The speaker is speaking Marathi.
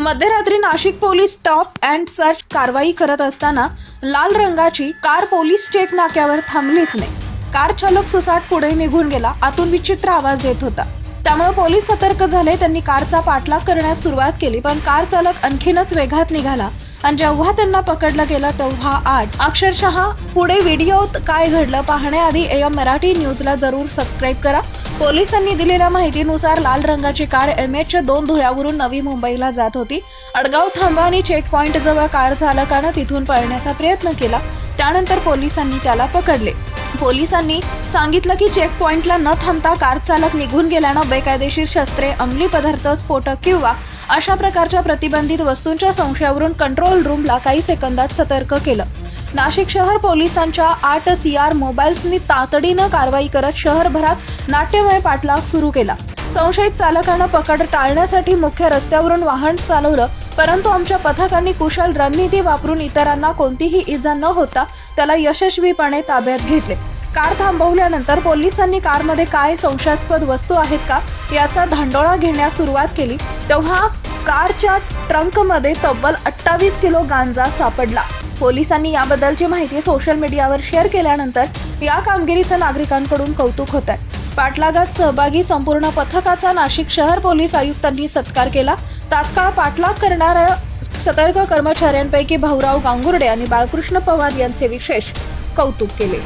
मध्यरात्री Nashik police stop and search कारवाई करत असताना लाल रंगाची कार पोलीस चेक नाक्यावर थांबलीच नाही. कार चालक सुसाट पुढे निघून गेला. आतून विचित्र आवाज येत होता. त्यामुळे पोलीस सतर्क झाले. त्यांनी कारचा पाठलाग करण्यास सुरुवात केली पण कार चालक आणखीनच वेगात निघाला. आणि जेव्हा त्यांना पकडलं गेलं तेव्हा आठ अक्षरशः पुढे व्हिडिओत काय घडलं पाहण्याआधी एम मराठी न्यूजला जरूर सबस्क्राईब करा. पोलिसांनी दिलेल्या माहितीनुसार लाल रंगाची कार एम एचच्या दोन धुळ्यावरून नवी मुंबईला जात होती. अडगाव थांबा आणि चेक पॉईंट जवळ कार चालकानं तिथून पळण्याचा प्रयत्न केला. त्यानंतर पोलिसांनी त्याला पकडले. पोलिसांनी सांगितलं की चेक पॉइंटला न थांबता कार चालक निघून गेल्यानं बेकायदेशीर शस्त्रे अंमली पदार्थ स्फोटक किंवा अशा प्रकारच्या प्रतिबंधित वस्तूंच्या संशयावरून कंट्रोल रूमला काही सेकंदात सतर्क केलं. नाशिक शहर पोलिसांच्या आठ सी आर मोबाईल्सनी तातडीनं कारवाई करत शहरभरात नाट्यमय पाठलाग सुरू केला. संशयित चालकानं पकड टाळण्यासाठी मुख्य रस्त्यावरून वाहन चालवलं परंतु आमच्या पथकांनी कुशल रणनीती वापरून इतरांना कोणतीही इजा न होता त्याला यशस्वीपणे ताब्यात घेतले. कार थांबवल्यानंतर पोलिसांनी कारमध्ये काय संशयास्पद वस्तू आहेत का याचा धांडोळा घेण्यास सुरुवात केली. तेव्हा कारच्या ट्रंकमध्ये तब्बल अठ्ठावीस किलो गांजा सापडला. पोलिसांनी याबद्दलची माहिती सोशल मीडियावर शेअर केल्यानंतर या कामगिरीचं नागरिकांकडून कौतुक होत आहे पाठलागात सहभागी संपूर्ण पथकाचा नाशिक शहर पोलीस आयुक्तांनी सत्कार केला. तात्काळ पाठलाग करणाऱ्या सतर्क कर्मचाऱ्यांपैकी भाऊराव गांगुर्डे आणि बाळकृष्ण पवार यांचे विशेष कौतुक केले.